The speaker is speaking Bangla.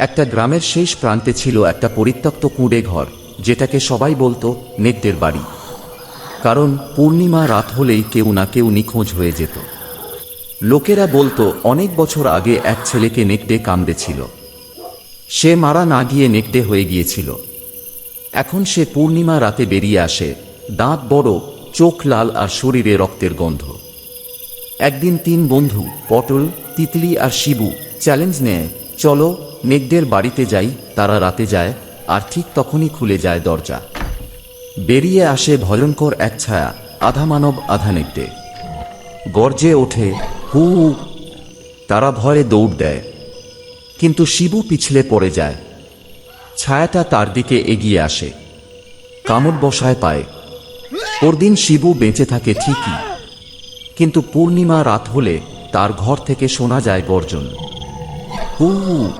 একটা গ্রামের শেষ প্রান্তে ছিল একটা পরিত্যক্ত কুঁড়ে ঘর, যেটাকে সবাই বলতো নেকদের বাড়ি। কারণ পূর্ণিমা রাত হলেই কেউ না কেউ নিখোঁজ হয়ে যেত। লোকেরা বলতো অনেক বছর আগে এক ছেলেকে নেকড়ে কামড়েছিল। সে মারা না গিয়ে নেকড়ে হয়ে গিয়েছিল। এখন সে পূর্ণিমা রাতে বেরিয়ে আসে, দাঁত বড়, চোখ লাল আর শরীরে রক্তের গন্ধ। একদিন তিন বন্ধু, পটল, তিতলি আর শিবু চ্যালেঞ্জ নেয়, চলো মেঘদের বাড়িতে যাই, তারা রাতে যায়, আর ঠিক তখনই খুলে যায় দরজা। বেরিয়ে আসে ভয়ঙ্কর এক ছায়া, আধা মানব, আধা নেকড়ে। গর্জে ওঠে, হু। তারা ভয়ে দৌড় দেয়। কিন্তু শিবু পিছলে পড়ে যায়। ছায়াটা তার দিকে এগিয়ে আসে। কামড় বসায় পায়। পরদিন শিবু বেঁচে থাকে ঠিকই। কিন্তু পূর্ণিমা রাত হলে তার ঘর থেকে শোনা যায় গর্জন। হু।